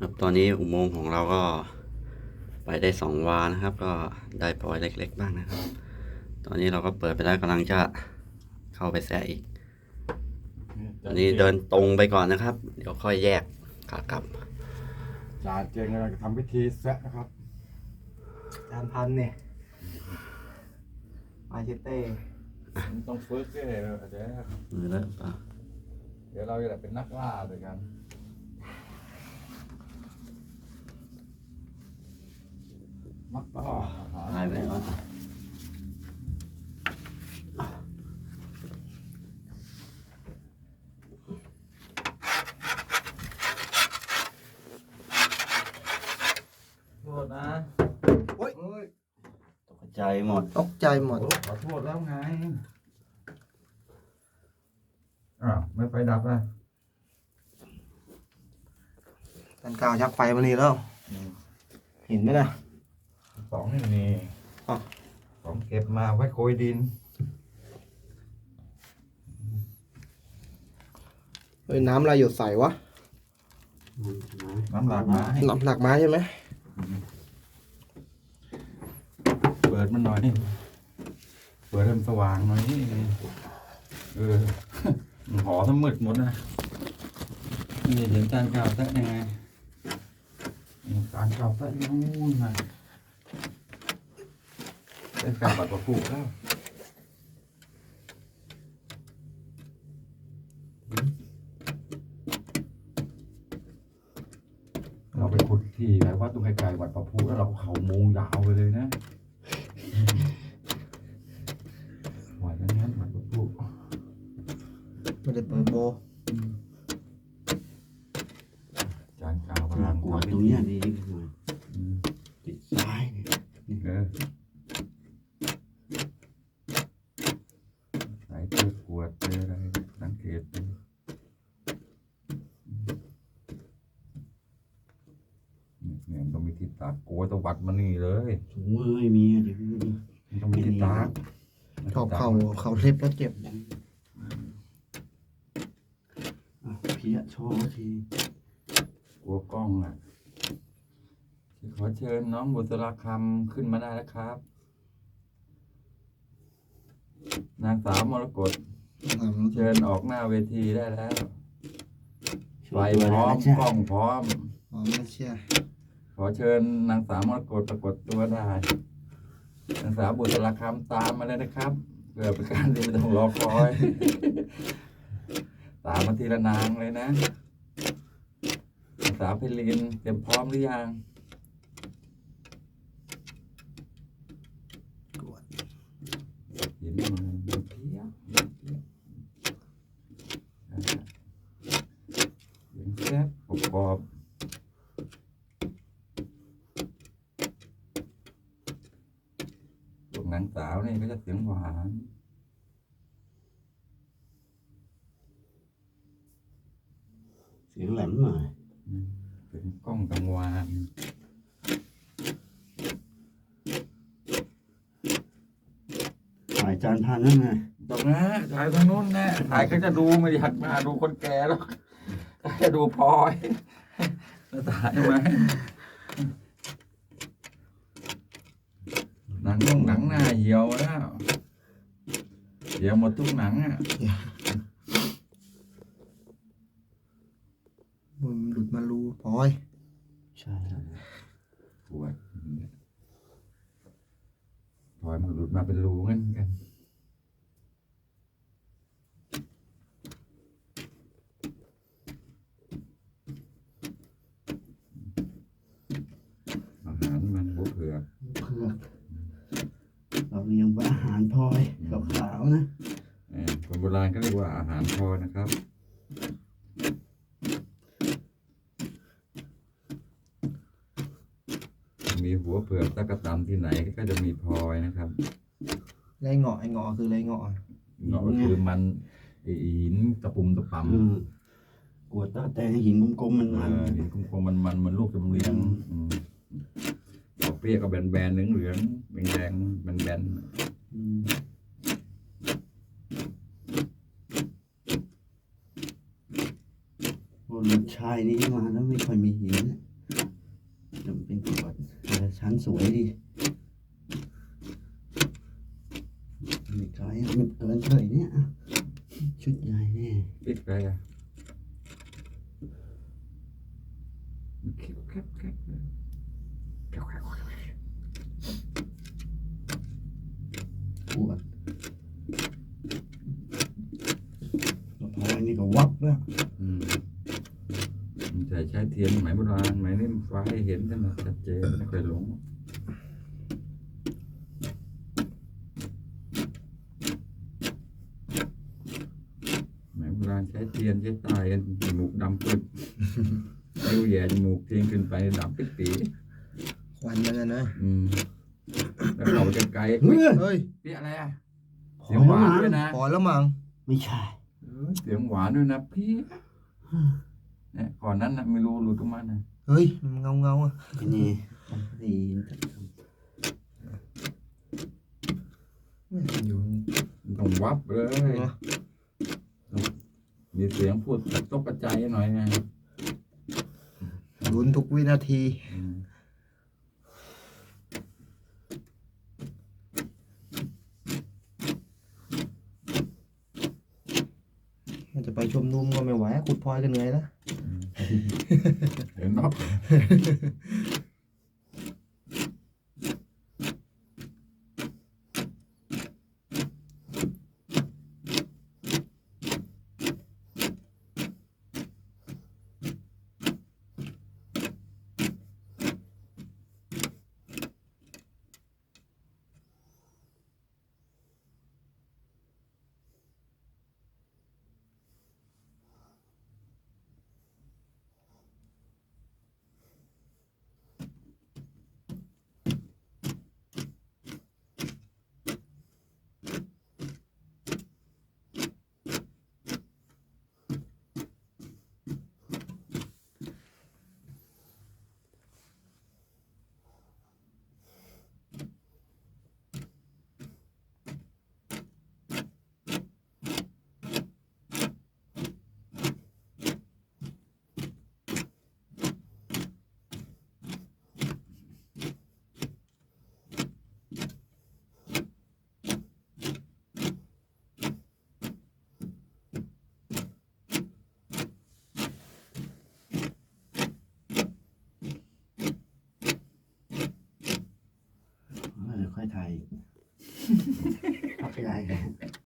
ครับตอนนี้อุโมงค์ของเราก็ไปได้สองวานะครับ ก็ได้ปล่อยเล็ก ๆ บ้างนะครับ ตอนนี้เราก็เปิดไปแล้วกำลังจะเข้าไปแซะอีกตอนนี้เดินตรงไปก่อนนะครับ เดี๋ยวค่อยแยกขากลับจ่าเจงกำลังจะทำพิธีแซะนะครับจานพันเนี่ยมาเชเต้มันต้องฝึกเลยเดี๋ยวมือแล้วเปล่าเดี๋ยวเราจะเป็นนักล่าด้วยกัน มักล่าอาหารหายไปไหนวะโทษนะโอ้ยเฮ้ยตกใจหมด ตกใจหมดโอ้ขอโทษแล้วไง อ้าวไม่ไฟดับอะจานกาวชักไฟมานี่แล้ว เห็นไหมนะ สองนี่นี่อ๋อสองเก็บมาไว้โกยดินเฮ้ยน้ำอะไรหยดใส่วะน้ำหลากมาให้น้ำหนักไม้ใช่ไหมเปิดมันหน่อย เปิดให้มันสว่างหน่อยนี่เออ มันหอทั้งมืดหมดนะนี่เห็นจานข่าวแท้ยังไงนี่จานข่าวแท้นู่นนะ ได้การบัตรประผูกแล้วเราไปขุดที่ไหนวัดตรงไกลๆวัดประผูแล้วเราเขาโมงยาวไปเลยนะหวกันงั้นวัดประผูไม่ได้เปิดโบจานข่าวกำลังกวดตรงเนี้ยดีหน่อย อืม ติดซ้ายเนี่ย เออไหนเจอขวดเจออะไรสังเกตดูเนี่ยมันต้องมี ที่ตากโกยตวัดมานี่เลยถุงมือไม่มีอะเดี๋ยวดูดิมันต้องมีที่ตากชอบเข่าเข่าเล็บแล้วเจ็บอะเพี้ยโชว์ทีกลัวกล้องอะขอเชิญน้องบุษราคำขึ้นมาได้แล้วครับ นางสาวมรกตเชิญออกหน้าเวทีได้แล้วโชไฟว์ตัวพได้ร้อแล้มวใช่กล้องพร้อมอ๋อไม่เชื่อ ขอเชิญนางสาวมรกตปรากฏตัวได้ นางสาวบุตรคำตามมาเลยนะครับเพื่อเป็นการที่ไม่ต้องรอคอย ตามมาทีละนางเลยนะนางสาวเพลินเตรียมพร้อมหรือยังกดเห็นมันเพี้ยเพียอ่าเสียงแซบกรอบๆพวกนางสาวนี่ก็จะ เสียงหวานเสียงแหลมหน่อยอืมเป็นกล้องกังวานถ่ายจานพันนั่นไงตรงนะถ่ายตรงนู้นนะถ่ายก็จะดูไม่อยากมาดูคนแก่หรอกจะดูพลอยแล้วถ่ายไหม หนังต้องหนังหน้าเหี่ยวแล้วเหี่ยวหมดทุกหนังอะมันหลุดมารูพลอย ใช่ปวดพลอยมันหลุดมาเป็นรูงั้นกัน อาหารมันหัวเผือก เผือกเราเลี้ยงไว้อาหารพลอยขาวๆนะ เอ่อคนโบราณก็เรียก ว่าอาหารพลอยนะครับ มีหัวเผือกตะกะตำที่ไหนก็จะมีพลอยนะครับไรเงาะไอเงาะคือไรเงาะเงาะก็คือมันไอ้หินตะปุ่มตะปำอืมกวดตาแต่หินกลมๆมันเอมันอหินกลมๆมันมันๆเหมันลูกจำเรียงอืมดอกเปรี้ยก็แบนๆเหลืองๆแดงๆแบนอืมโอ้ลูก ชายนี่มาแล้วไม่ค่อยมีหินนะเป็นขวดเออชั้นสวยดีไม่ไกลอะมันเกินเฉยเนี่ยชุดใหญ่แน่ปิดไปอะแคบแคบแคบแคบแคบแคบขวดพอนี่ก็วับแล้วอืมใช้ใช้ เทียนสมัยโบราณสมัยนี้ไฟเห็นกันนะชัดเจนไม่ค่อยหลงสมัยโบราณใช้เทียนใช้ตายกันจมูกดำปึ๊ดนิ้วแหย่จมูกเทียนขึ้นไปดำปิ๊ดปีควันมันนะนะอืมแล้วเขาจะไกลเฮ้ยเฮ้ยพี่อะไรอะพอเสียงหแล้ววานมั้ด้วยงนะพอแล้วมั้งไม่ใช่เออเสียงหวานด้วยนะพี่ เนี่ยก่อนนั้นนะไม่รู้หลุดออกมานะเฮ้ยมันเงาเงาๆอะไอ้นี่ดีอยู่มันต้องวับเลยเนอะมีเสียงพูดกระตกกระจายหน่อยไง ลุ้นทุกวินาที อืม มัน จะไปชมนุมก็ไม่ไหวขุดพลอยกันเหนื่อยแล้วเห็นนับ เดี๋ยวค่อยถ่ายพักใหญ่